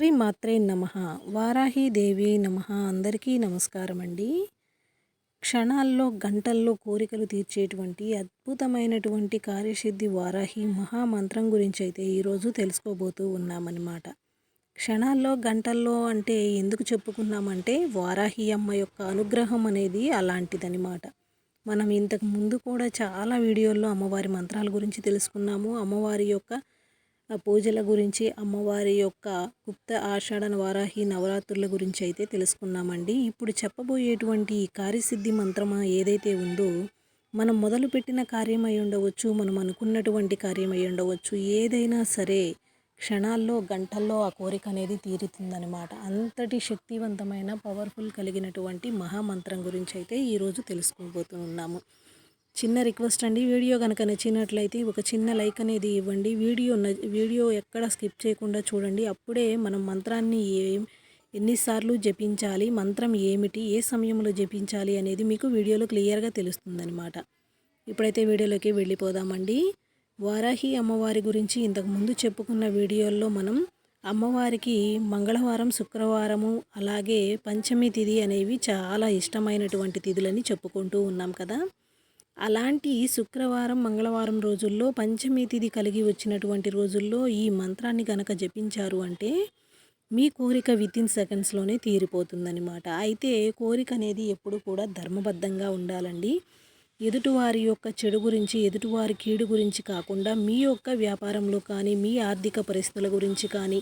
శ్రీ మాత్రే నమ. వారాహీదేవి నమ. అందరికీ నమస్కారం అండి క్షణాల్లో గంటల్లో కోరికలు తీర్చేటువంటి అద్భుతమైనటువంటి కార్యసిద్ధి వారాహి మహామంత్రం గురించి అయితే ఈరోజు తెలుసుకోబోతూ ఉన్నామన్నమాట. క్షణాల్లో గంటల్లో అంటే ఎందుకు చెప్పుకున్నామంటే వారాహి అమ్మ యొక్క అనుగ్రహం అనేది అలాంటిదనమాట మనం ఇంతకు ముందు కూడా చాలా వీడియోల్లో అమ్మవారి మంత్రాల గురించి తెలుసుకున్నాము. అమ్మవారి యొక్క పూజల గురించి అమ్మవారి యొక్క గుప్త ఆషాఢ వారాహి నవరాత్రుల గురించి అయితే తెలుసుకున్నామండి. ఇప్పుడు చెప్పబోయేటువంటి ఈ కార్యసిద్ధి మంత్రం ఏదైతే ఉందో మనం మొదలుపెట్టిన కార్యం అయి ఉండవచ్చు మనం అనుకున్నటువంటి కార్యం ఉండవచ్చు ఏదైనా సరే క్షణాల్లో గంటల్లో ఆ కోరిక అనేది తీరుతుందనమాట అంతటి శక్తివంతమైన పవర్ఫుల్ కలిగినటువంటి మహామంత్రం గురించి అయితే ఈరోజు తెలుసుకోబోతున్నాము చిన్న రిక్వెస్ట్ అండి. వీడియో కనుక నచ్చినట్లయితే ఒక చిన్న లైక్ అనేది ఇవ్వండి. వీడియో వీడియో ఎక్కడ స్కిప్ చేయకుండా చూడండి. అప్పుడే మనం మంత్రాన్ని ఏ ఎన్నిసార్లు జపించాలి మంత్రం ఏమిటి ఏ సమయంలో జపించాలి అనేది మీకు వీడియోలో క్లియర్గా తెలుస్తుందనమాట ఇప్పుడైతే వీడియోలోకి వెళ్ళిపోదామండి. వారాహి అమ్మవారి గురించి ఇంతకుముందు చెప్పుకున్న వీడియోల్లో మనం అమ్మవారికి మంగళవారం శుక్రవారము అలాగే పంచమి తిథి అనేవి చాలా ఇష్టమైనటువంటి తిథులని చెప్పుకుంటూ ఉన్నాం కదా. అలాంటి శుక్రవారం మంగళవారం రోజుల్లో పంచమి తిథి కలిగి వచ్చినటువంటి రోజుల్లో ఈ మంత్రాన్ని కనుక జపించారు అంటే మీ కోరిక వితిన్ సెకండ్స్లోనే తీరిపోతుందనమాట అయితే కోరిక అనేది ఎప్పుడు కూడా ధర్మబద్ధంగా ఉండాలండి. ఎదుటివారి యొక్క చెడు గురించి ఎదుటివారి కీడు గురించి కాకుండా మీ యొక్క వ్యాపారంలో కానీ మీ ఆర్థిక పరిస్థితుల గురించి కానీ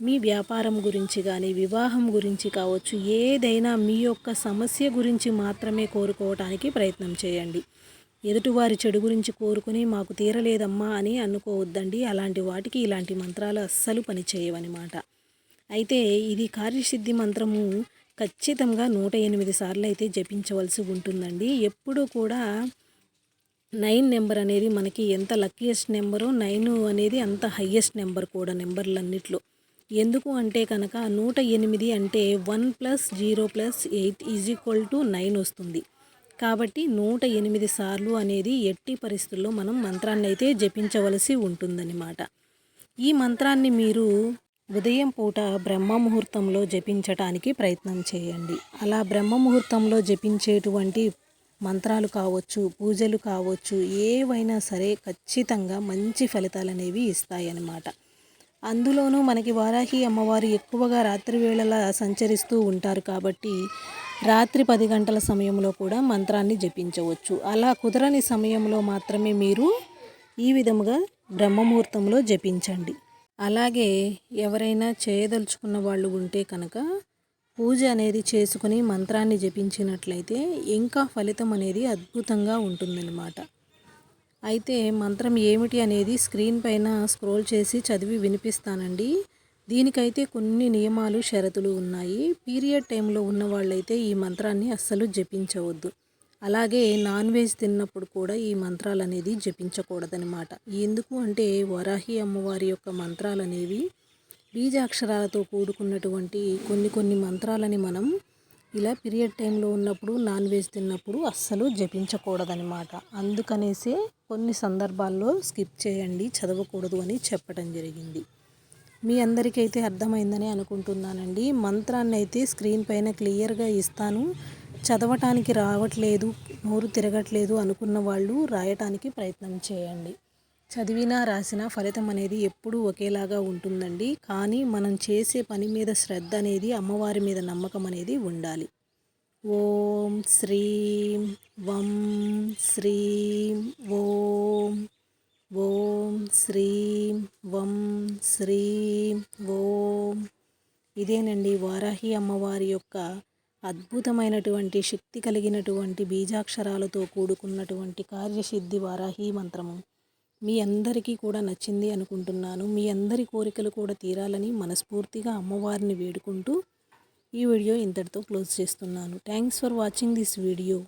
మీ వ్యాపారం గురించి కానీ వివాహం గురించి కావచ్చు ఏదైనా మీ యొక్క సమస్య గురించి మాత్రమే కోరుకోవటానికి ప్రయత్నం చేయండి. ఎదుటివారి చెడు గురించి కోరుకుని మాకు తీరలేదమ్మా అని అనుకోవద్దండి. అలాంటి వాటికి ఇలాంటి మంత్రాలు అస్సలు పనిచేయవన్నమాట. అయితే ఇది కార్యసిద్ధి మంత్రము ఖచ్చితంగా నూట ఎనిమిది సార్లు అయితే జపించవలసి ఉంటుందండి. ఎప్పుడూ కూడా నైన్ నెంబర్ అనేది మనకి ఎంత లక్కీయెస్ట్ నెంబరు నైన్ అనేది అంత హయ్యెస్ట్ నెంబర్ కూడా నెంబర్లన్నిట్లో. ఎందుకు అంటే కనుక నూట ఎనిమిది అంటే one plus zero plus eight is equal to nine వస్తుంది. కాబట్టి నూట ఎనిమిది సార్లు అనేది ఎట్టి పరిస్థితుల్లో మనం మంత్రాన్ని అయితే జపించవలసి ఉంటుందన్నమాట. ఈ మంత్రాన్ని మీరు ఉదయం పూట బ్రహ్మ ముహూర్తంలో జపించటానికి ప్రయత్నం చేయండి. అలా బ్రహ్మ ముహూర్తంలో జపించేటువంటి మంత్రాలు కావచ్చు పూజలు కావచ్చు ఏవైనా సరే ఖచ్చితంగా మంచి ఫలితాలు అనేవి ఇస్తాయన్నమాట. అందులోనూ మనకి వారాహి అమ్మవారు ఎక్కువగా రాత్రి వేళలా సంచరిస్తూ ఉంటారు కాబట్టి రాత్రి పది గంటల సమయంలో కూడా మంత్రాన్ని జపించవచ్చు. అలా కుదరని సమయంలో మాత్రమే మీరు ఈ విధముగా బ్రహ్మముహూర్తంలో జపించండి. అలాగే ఎవరైనా చేయదలుచుకున్న వాళ్ళు ఉంటే కనుక పూజ అనేది చేసుకుని మంత్రాన్ని జపించినట్లయితే ఇంకా ఫలితం అనేది అద్భుతంగా ఉంటుందన్నమాట. అయితే మంత్రం ఏమిటి అనేది స్క్రీన్ పైన స్క్రోల్ చేసి చదివి వినిపిస్తానండి. దీనికైతే కొన్ని నియమాలు షరతులు ఉన్నాయి. పీరియడ్ టైంలో ఉన్న వాళ్ళైతే ఈ మంత్రాన్ని అస్సలు జపించవద్దు. అలాగే నాన్ వెజ్ తిన్నప్పుడు కూడా ఈ మంత్రాలు అనేది జపించకూడదనమాట ఎందుకు అంటే వరాహి అమ్మవారి యొక్క మంత్రాలు అనేవి బీజాక్షరాలతో కూడుకున్నటువంటి కొన్ని కొన్ని మంత్రాలని మనం ఇలా పీరియడ్ టైంలో ఉన్నప్పుడు నాన్ వెజ్ తిన్నప్పుడు అస్సలు జపించకూడదనమాట అందుకనేసే కొన్ని సందర్భాల్లో స్కిప్ చేయండి చదవకూడదు అని చెప్పడం జరిగింది. మీ అందరికైతే అర్థమైందని అనుకుంటున్నానండి. మంత్రాన్ని అయితే స్క్రీన్ పైన క్లియర్గా ఇస్తాను. చదవటానికి రావట్లేదు నోరు తిరగట్లేదు అనుకున్న వాళ్ళు రాయటానికి ప్రయత్నం చేయండి. చదివినా రాసిన ఫలితం అనేది ఎప్పుడూ ఒకేలాగా ఉంటుందండి. కానీ మనం చేసే పని మీద శ్రద్ధ అనేది అమ్మవారి మీద నమ్మకం అనేది ఉండాలి. ఓం శ్రీం వం శ్రీం ఓం ఓం శ్రీం వం శ్రీం ఓం. ఇదేనండి వారాహి అమ్మవారి యొక్క అద్భుతమైనటువంటి శక్తి కలిగినటువంటి బీజాక్షరాలతో కూడుకున్నటువంటి కార్యసిద్ధి వారాహి మంత్రము. మీ అందరికీ కూడా నచ్చింది అనుకుంటున్నాను. మీ అందరి కోరికలు కూడా తీరాలని మనస్ఫూర్తిగా అమ్మవారిని వేడుకుంటూ ఈ వీడియో ఇంతటితో క్లోజ్ చేస్తున్నాను. Thanks for watching this video